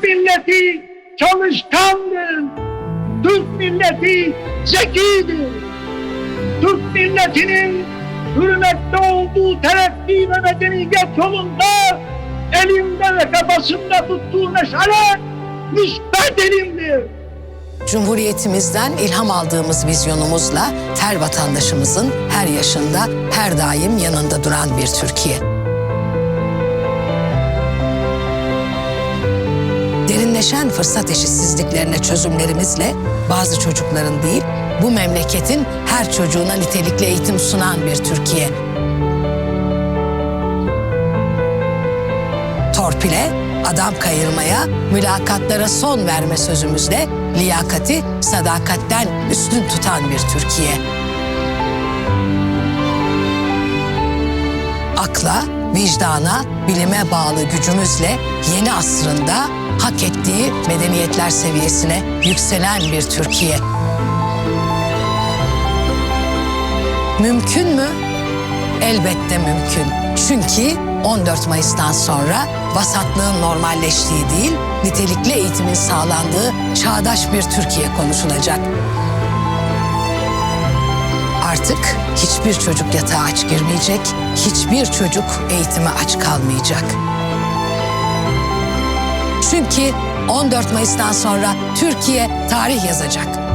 Türk milleti çalışkandır. Türk milleti zekidir. Türk milletinin hürmette olduğu terakki ve medeniyet yolunda elinde ve kafasında tuttuğu meşale müsbet elimdir. Cumhuriyetimizden ilham aldığımız vizyonumuzla her vatandaşımızın her yaşında her daim yanında duran bir Türkiye. Derinleşen fırsat eşitsizliklerine çözümlerimizle bazı çocukların değil, bu memleketin her çocuğuna nitelikli eğitim sunan bir Türkiye. Torpile, adam kayırmaya, mülakatlara son verme sözümüzle liyakati sadakatten üstün tutan bir Türkiye. Akla, vicdana, bilime bağlı gücümüzle yeni asrında hak ettiği medeniyetler seviyesine yükselen bir Türkiye. Mümkün mü? Elbette mümkün. Çünkü 14 Mayıs'tan sonra vasatlığın normalleştiği değil, nitelikli eğitimin sağlandığı çağdaş bir Türkiye konuşulacak. Artık hiçbir çocuk yatağa aç girmeyecek, hiçbir çocuk eğitime aç kalmayacak. Çünkü 14 Mayıs'tan sonra Türkiye tarih yazacak.